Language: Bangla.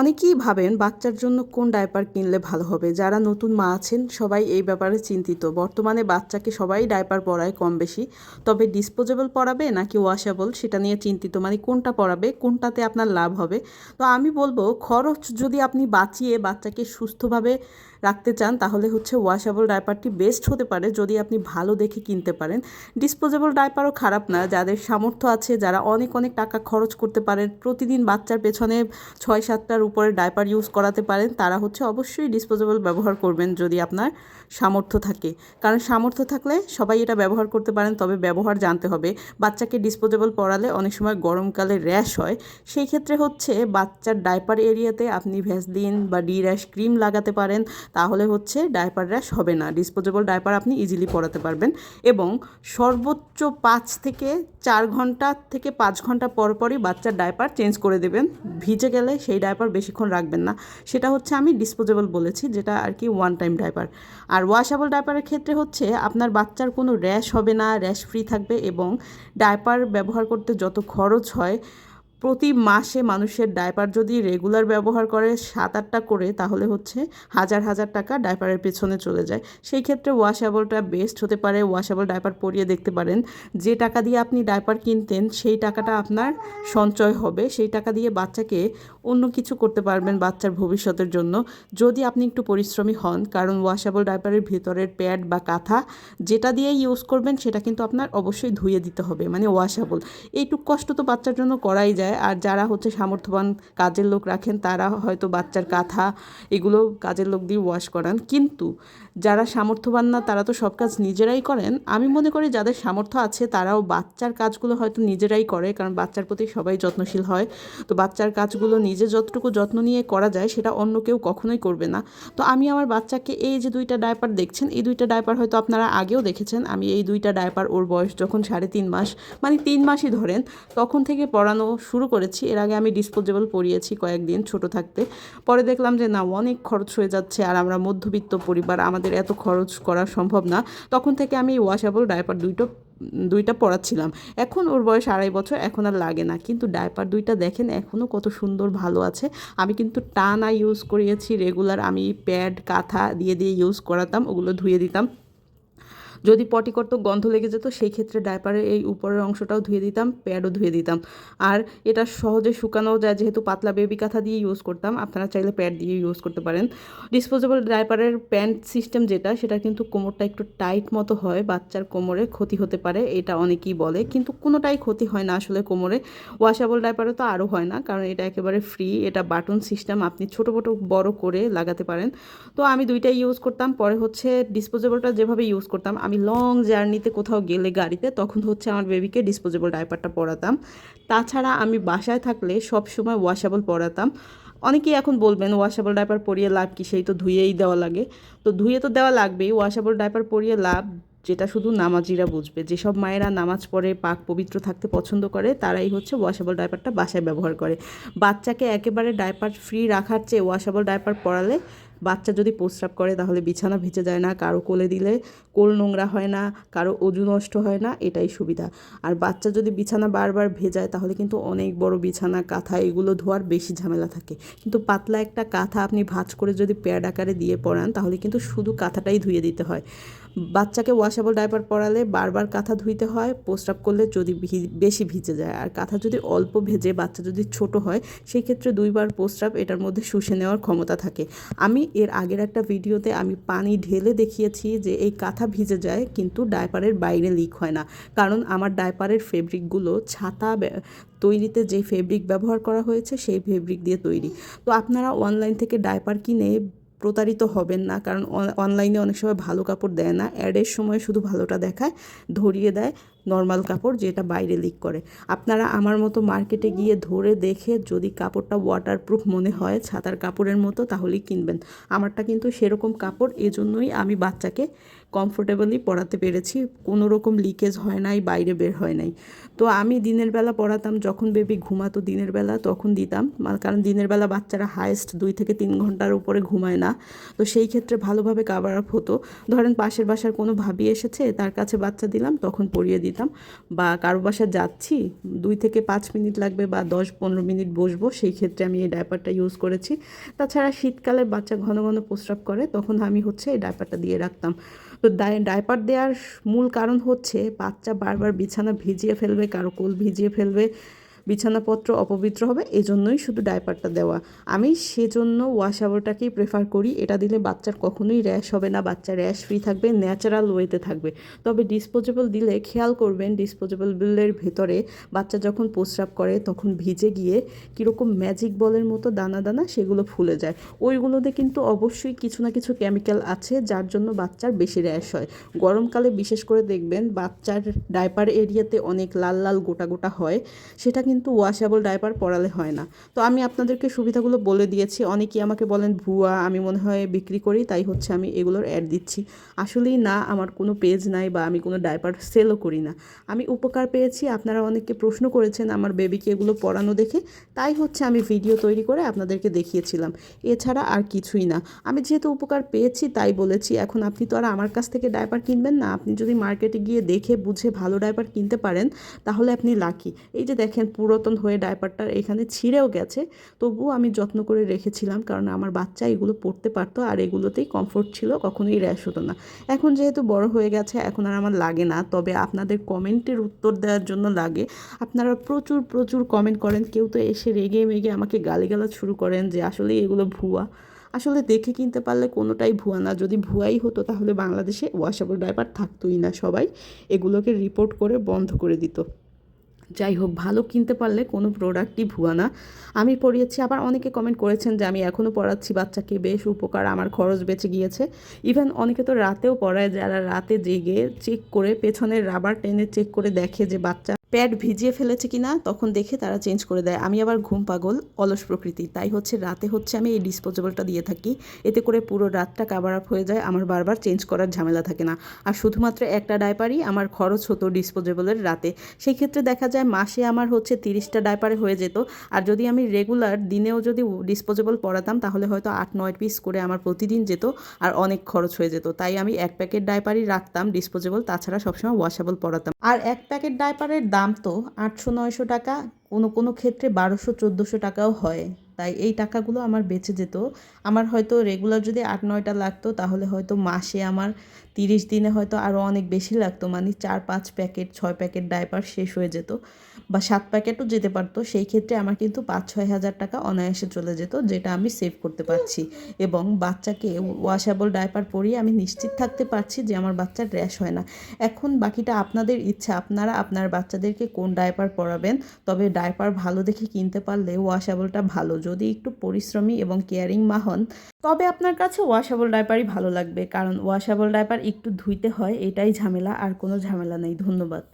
অনেকেই ভাবেন বাচ্চার জন্য কোন ডায়পার কিনলে ভালো হবে। যারা নতুন মা আছেন, সবাই এই ব্যাপারে চিন্তিত। বর্তমানে বাচ্চাকে সবাই ডায়পার পরায় কম বেশি। তবে ডিসপোজেবল পরাবে নাকি ওয়াশেবল, সেটা নিয়ে চিন্তিত। মানে কোনটা পরাবে, কোনটাতে আপনার লাভ হবে? তো আমি বলব, খরচ যদি আপনি বাঁচিয়ে বাচ্চাকে সুস্থভাবে রাখতে চান, তাহলে হচ্ছে ওয়াশেবল ডায়পারটি বেস্ট হতে পারে যদি আপনি ভালো দেখে কিনতে পারেন। ডিসপোজেবল ডায়পারও খারাপ না। যাদের সামর্থ্য আছে, যারা অনেক অনেক টাকা খরচ করতে পারেন, প্রতিদিন বাচ্চার পেছনে ছয় সাতটার উপরে ডায়পার ইউজ করাতে পারেন, তারা হচ্ছে অবশ্যই ডিসপোজেবল ব্যবহার করবেন যদি আপনার সামর্থ্য থাকে। কারণ সামর্থ্য থাকলে সবাই এটা ব্যবহার করতে পারেন, তবে ব্যবহার জানতে হবে। বাচ্চাকে ডিসপোজেবল পরালে অনেক সময় গরমকালে র্যাশ হয়। সেই ক্ষেত্রে হচ্ছে বাচ্চার ডায়পার এরিয়াতে আপনি ভ্যাসলিন বা ডি র্যাশ ক্রিম লাগাতে পারেন, তাহলে হচ্ছে ডায়পার র্যাশ হবে না। ডিসপোজেবল ডায়পার আপনি ইজিলি পরাতে পারবেন। এবং সর্বোচ্চ পাঁচ থেকে চার ঘণ্টা থেকে পাঁচ ঘণ্টা পর পরই বাচ্চার ডায়পার চেঞ্জ করে দেবেন। ভিজে গেলে সেই ডায়পার বেশিক্ষণ রাখবেন না। সেটা হচ্ছে আমি ডিসপোজেবল বলেছি, যেটা আর কি ওয়ান টাইম ডাইপার আর ওয়াশেবল ডাইপারের ক্ষেত্রে হচ্ছে আপনার বাচ্চার কোনো র্যাশ হবে না র্যাশ ফ্রি থাকবে এবং ডাইপার ব্যবহার করতে যত খরচ হয় প্রতি মাসে মানুষের ডায়পার যদি রেগুলার ব্যবহার করে সাত আটটা করে, তাহলে হচ্ছে হাজার হাজার টাকা ডায়পারের পেছনে চলে যায়। সেই ক্ষেত্রে ওয়াশেবলটা বেস্ট হতে পারে ওয়াশেবল ডায়পার পরিয়ে দেখতে পারেন। যে টাকা দিয়ে আপনি ডায়পার কিনতেন, সেই টাকাটা আপনার সঞ্চয় হবে। সেই টাকা দিয়ে বাচ্চাকে অন্য কিছু করতে পারবেন বাচ্চার ভবিষ্যতের জন্য। যদি আপনি একটু পরিশ্রমী হন, কারণ ওয়াশেবল ডায়পারের ভিতরের প্যাড বা কাঁথা যেটা দিয়ে ইউজ করবেন, সেটা কিন্তু আপনার অবশ্যই ধুয়ে দিতে হবে মানে ওয়াশেবল এইটুক কষ্ট তো বাচ্চার জন্য করাই যায়। আর যারা হচ্ছে সামর্থ্যবান কাজের লোক রাখেন, তারা হয়তো বাচ্চার কাঁথা এগুলো কাজের লোক দিয়ে ওয়াশ করান। কিন্তু যারা সামর্থ্যবান না, তারা তো সব কাজ নিজেরাই করেন। আমি মনে করি যাদের সামর্থ্য আছে, তারাও বাচ্চার কাজগুলো হয়তো নিজেরাই করে, কারণ বাচ্চার প্রতি সবাই যত্নশীল হয়। তো বাচ্চার কাজগুলো নিজে যতটুকু যত্ন নিয়ে করা যায়, সেটা অন্য কেউ কখনোই করবে না। তো আমি আমার বাচ্চাকে এই যে দুইটা ডায়পার দেখছেন, এই দুইটা ডায়পার হয়তো আপনারা আগেও দেখেছেন। আমি এই দুইটা ডায়পার ওর বয়স যখন সাড়ে তিন মাস মানে তিন মাসই ধরেন, তখন থেকে পড়ানো শুরু করেছি। এর আগে আমি ডিসপোজেবল পরিয়েছি কয়েকদিন ছোট থাকতে। পরে দেখলাম যে, না, অনেক খরচ হয়ে যাচ্ছে আর আমরা মধ্যবিত্ত পরিবার, আমাদের এত খরচ করা সম্ভব না। তখন থেকে আমি ওয়াশেবল ডায়পার দুইটো, দুইটা পড়াচ্ছিলাম এখন ওর বয়স আড়াই বছর, এখন আর লাগে না। কিন্তু ডায়পার দুইটা দেখেন এখনও কত সুন্দর ভালো আছে। আমি কিন্তু টানা ইউজ করিয়েছি রেগুলার আমি প্যাড কাঁথা দিয়ে দিয়ে ইউজ করাতাম, ওগুলো ধুয়ে দিতাম। যদি পটি গন্ধ লেগে যেত, সেই ক্ষেত্রে ডায়পারের এই উপরের অংশটাও ধুয়ে দিতাম, প্যাডও ধুয়ে দিতাম। আর এটা সহজে শুকানো যায়, যেহেতু পাতলা বেবি কাঁথা দিয়ে ইউজ করতাম, আপনারা চাইলে প্যাড দিয়ে ইউজ করতে পারেন। ডিসপোজেবল ডায়পারের প্যান্ট সিস্টেম যেটা, সেটা কিন্তু কোমরটা একটু টাইট মতো হয়, বাচ্চার কোমরে ক্ষতি হতে পারে, এটা অনেকেই বলে। কিন্তু কোনোটাই ক্ষতি হয় না আসলে কোমরে। ওয়াশেবল ডায়পারে তো আরও হয় না, কারণ এটা একেবারে ফ্রি এটা বাটন সিস্টেম আপনি ছোটো ছোটো বড় করে লাগাতে পারেন। তো আমি দুইটাই ইউজ করতাম, পরে হচ্ছে ডিসপোজেবলটা যেভাবে ইউজ করতাম আমি লং জার্নিতে কোথাও গেলে গাড়িতে, তখন হচ্ছে আমার বেবিকে ডিসপোজেবল ডাইপারটা পরাতাম। তাছাড়া আমি বাসায় থাকলে সব সময় ওয়াশেবল পরাতাম। অনেকেই এখন বলবেন ওয়াশেবল ডাইপার পরিয়ে লাভ কি? সেই তো ধুয়েই দেওয়া লাগে। তো ধুয়ে তো দেওয়া লাগবেই ওয়াশেবল ডাইপার পরিয়ে লাভ যেটা শুধু নামাজিরা বুঝবে। যেসব মায়েরা নামাজ পড়ে, পাক পবিত্র থাকতে পছন্দ করে, তারাই হচ্ছে ওয়াশেবল ডাইপারটা বাসায় ব্যবহার করে। বাচ্চাকে একেবারে ডাইপার ফ্রি রাখার চেয়ে ওয়াশেবল ডাইপার পরালে বাচ্চা যদি প্রস্রাব করে, তাহলে বিছানা ভিজে যায় না, কারও কোলে দিলে কোল নোংরা হয় না, কারও অজু নষ্ট হয় না, এটাই সুবিধা। আর বাচ্চা যদি বিছানা বারবার ভেজায়, তাহলে কিন্তু অনেক বড় বিছানা, কাঁথা, এগুলো ধোয়ার বেশি ঝামেলা থাকে। কিন্তু পাতলা একটা কাঁথা আপনি ভাঁজ করে যদি প্যাড আকারে দিয়ে পড়ান তাহলে কিন্তু শুধু কাঁথাটাই ধুয়ে দিতে হয়। বাচ্চাকে ওয়াশেবল ডাইপার পরালে বারবার কাঁথা ধুইতে হয়, প্রস্রাব করলে যদি বেশি ভিজে যায়। আর কাঁথা যদি অল্প ভেজে বাচ্চা যদি ছোট হয়, সেই ক্ষেত্রে দুইবার প্রস্রাব, এটার মধ্যে শুষে নেওয়ার ক্ষমতা থাকে। আমি এর আগের একটা ভিডিওতে আমি পানি ঢেলে দেখিয়েছি যে এই কাঁথা ভিজে যায়, কিন্তু ডায়পারের বাইরে লিক হয় না। কারণ আমার ডায়পারের ফেব্রিকগুলো ছাতা তৈরিতে যে ফেব্রিক ব্যবহার করা হয়েছে, সেই ফেব্রিক দিয়ে তৈরি। তো আপনারা অনলাইন থেকে ডায়পার কিনে প্রতারিত হবেন না, কারণ অনলাইনে অনেক সময় ভালো কাপড় দেয় না। অ্যাডের সময় শুধু ভালোটা দেখায়, ধরিয়ে দেয়। নর্মাল কাপড় যেটা বাইরে লিক করে। আপনারা আমার মতো মার্কেটে গিয়ে ধরে দেখে যদি কাপড়টা ওয়াটারপ্রুফ মনে হয় ছাতার কাপড়ের মতো, তাহলেই কিনবেন। আমারটা কিন্তু সেরকম কাপড়, এজন্যই আমি বাচ্চাকে কমফোর্টেবলি পড়াতে পেরেছি। কোনো রকম লিকেজ হয় নাই, বাইরে বের হয় নাই। তো আমি দিনের বেলা পড়াতাম যখন বেবি ঘুমাতো দিনের বেলা, তখন দিতাম। কারণ দিনের বেলা বাচ্চারা হায়েস্ট দুই থেকে তিন ঘণ্টার উপরে ঘুমায় না। তো সেই ক্ষেত্রে ভালোভাবে কাভার আপ হতো। ধরেন পাশের বাসার কোনো ভাবি এসেছে, তার কাছে বাচ্চা দিলাম, তখন পরিয়ে দিতাম। দিতাম বা কারও বাসা যাচ্ছি, দুই থেকে পাঁচ মিনিট লাগবে বা দশ পনেরো মিনিট বসবো, সেই ক্ষেত্রে আমি এই ডায়পারটা ইউজ করেছি। তাছাড়া শীতকালে বাচ্চা ঘন ঘন প্রস্রাব করে, তখন আমি হচ্ছে এই ডায়পারটা দিয়ে রাখতাম। তো ডায়পার দেওয়ার মূল কারণ হচ্ছে, বাচ্চা বারবার বিছানা ভিজিয়ে ফেলবে, কারও কোল ভিজিয়ে ফেলবে বিছানাপত্র অপবিত্র হবে, এজন্যই শুধু ডাইপারটা দেওয়া। আমি সেজন্য ওয়াশ আওয়ারটাকেই প্রেফার করি। এটা দিলে বাচ্চার কখনোই র্যাশ হবে না, বাচ্চা র্যাশ ফ্রি থাকবে ন্যাচারাল ওয়েতে থাকবে। তবে ডিসপোজেবল দিলে খেয়াল করবেন ডিসপোজেবল বিলের ভেতরে বাচ্চা যখন প্রস্রাব করে, তখন ভিজে গিয়ে কীরকম ম্যাজিক বলের মতো দানা দানা সেগুলো ফুলে যায়। ওইগুলোতে কিন্তু অবশ্যই কিছু না কিছু কেমিক্যাল আছে, যার জন্য বাচ্চার বেশি র্যাশ হয়। গরমকালে বিশেষ করে দেখবেন, বাচ্চার ডাইপার এরিয়াতে অনেক লাল লাল গোটা গোটা হয়। সেটা কিন্তু ওয়াশেবল ডাইপার পরালে হয় না। তো আমি আপনাদেরকে সুবিধাগুলো বলে দিয়েছি। অনেকেই আমাকে বলেন, ভুয়া, আমি মনে হয় বিক্রি করি, তাই হচ্ছে আমি এগুলোর অ্যাড দিচ্ছি। আসলেই না, আমার কোনো পেজ নাই বা আমি কোনো ডাইপার সেলও করি না। আমি উপকার পেয়েছি, আপনারা অনেকে প্রশ্ন করেছেন আমার বেবিকে এগুলো পরানো দেখে। তাই হচ্ছে আমি ভিডিও তৈরি করে আপনাদেরকে দেখিয়েছিলাম। এছাড়া আর কিছুই না। আমি যেহেতু উপকার পেয়েছি, তাই বলেছি। এখন আপনি তো আর আমার কাছ থেকে ডাইপার কিনবেন না। আপনি যদি মার্কেটে গিয়ে দেখে, বুঝে ভালো ডাইপার কিনতে পারেন, তাহলে আপনি লাকি এই যে দেখেন পুরাতন হয়ে ডায়পারটা এখানে ছিঁড়েও গেছে। তবুও আমি যত্ন করে রেখেছিলাম, কারণ আমার বাচ্চা এগুলো পড়তে পারতো আর এগুলোতেই কমফোর্ট ছিল, কখনোই র্যাশ হতো না। এখন যেহেতু বড় হয়ে গেছে, এখন আর আমার লাগে না। তবে আপনাদের কমেন্টের উত্তর দেওয়ার জন্য লাগে। আপনারা প্রচুর প্রচুর কমেন্ট করেন। কেউ তো এসে রেগে মেগে আমাকে গালিগালাজ শুরু করেন যে, আসলে এগুলো ভুয়া। আসলে দেখে কিনতে পারলে কোনোটাই ভুয়া না। যদি ভুয়াই হতো তাহলে বাংলাদেশে ওয়াশেবল ডাইপার থাকতোই না সবাই। এগুলোকে রিপোর্ট করে বন্ধ করে দিত। যাই হোক, ভালো কিনতে পারলে কোনো প্রোডাক্টই ভুয়া না। আমি পড়িয়েছি, আবার অনেকে কমেন্ট করেছেন যে আমি এখনও পড়াচ্ছি, বাচ্চাকে বেশ উপকার, আমার খরচ বেঁচে গিয়েছে। ইভেন অনেকে তো রাতেও পড়ায়, যারা রাতে জেগে চেক করে, পেছনের রাবার টেনে চেক করে দেখে যে বাচ্চা প্যাড ভিজিয়ে ফেলেছে কিনা তখন দেখে তারা চেঞ্জ করে দেয়। আমি আবার ঘুম পাগল, অলস প্রকৃতি। তাই হচ্ছে রাতে হচ্ছে আমি এই ডিসপোজেবলটা দিয়ে থাকি। এতে করে পুরো রাতটা কাভার আপ হয়ে যায়। আমার বারবার চেঞ্জ করার ঝামেলা থাকে না। আর শুধুমাত্র একটা ডাইপারই আমার খরচ হতো ডিসপোজেবলের রাতে। সেই ক্ষেত্রে দেখা যায় মাসে আমার হচ্ছে তিরিশটা ডাইপারে হয়ে যেত। আর যদি আমি রেগুলার দিনেও যদি ডিসপোজেবল পড়াতাম তাহলে হয়তো আট, নয় পিস করে আমার প্রতিদিন যেত আর অনেক খরচ হয়ে যেত। তাই আমি এক প্যাকেট ডাইপারই রাখতাম ডিসপোজেবল তাছাড়া সবসময় ওয়াশেবল পড়াতাম আর এক প্যাকেট ডাইপারের দাম তো আটশো, নয়শো টাকা, কোনো কোনো ক্ষেত্রে বারোশো, চোদ্দোশো টাকাও হয়। তাই এই টাকাগুলো আমার বেঁচে যেত। আমার হয়তো রেগুলার যদি আট, নয়টা লাগতো, তাহলে হয়তো মাসে আমার তিরিশ দিনে হয়তো আরও অনেক বেশি লাগতো মানে চার, পাঁচ প্যাকেট, ছয় প্যাকেট ডাইপার শেষ হয়ে যেত বা সাত প্যাকেটও যেতে পারতো। সেই ক্ষেত্রে আমার কিন্তু পাঁচ, ছয় হাজার টাকা অনায়াসে চলে যেত, যেটা আমি সেভ করতে পারছি। এবং বাচ্চাকে ওয়াশেবল ডাইপার পরিয়ে আমি নিশ্চিত থাকতে পারছি যে আমার বাচ্চার র্যাশ হয় না। এখন বাকিটা আপনাদের ইচ্ছা, আপনারা আপনার বাচ্চাদেরকে কোন ডাইপার পরাবেন? তবে ডাইপার ভালো দেখে কিনতে পারলে ওয়াশেবলটা ভালো, যদি একটু পরিশ্রমী এবং কেয়ারিং মা হন। তবে আপনার কাছে ওয়াশেবল ডাইপারই ভালো লাগবে, কারণ ওয়াশেবল ডাইপার একটু ধুইতে হয় এটাই ঝামেলা আর কোনো ঝামেলা নেই ধন্যবাদ।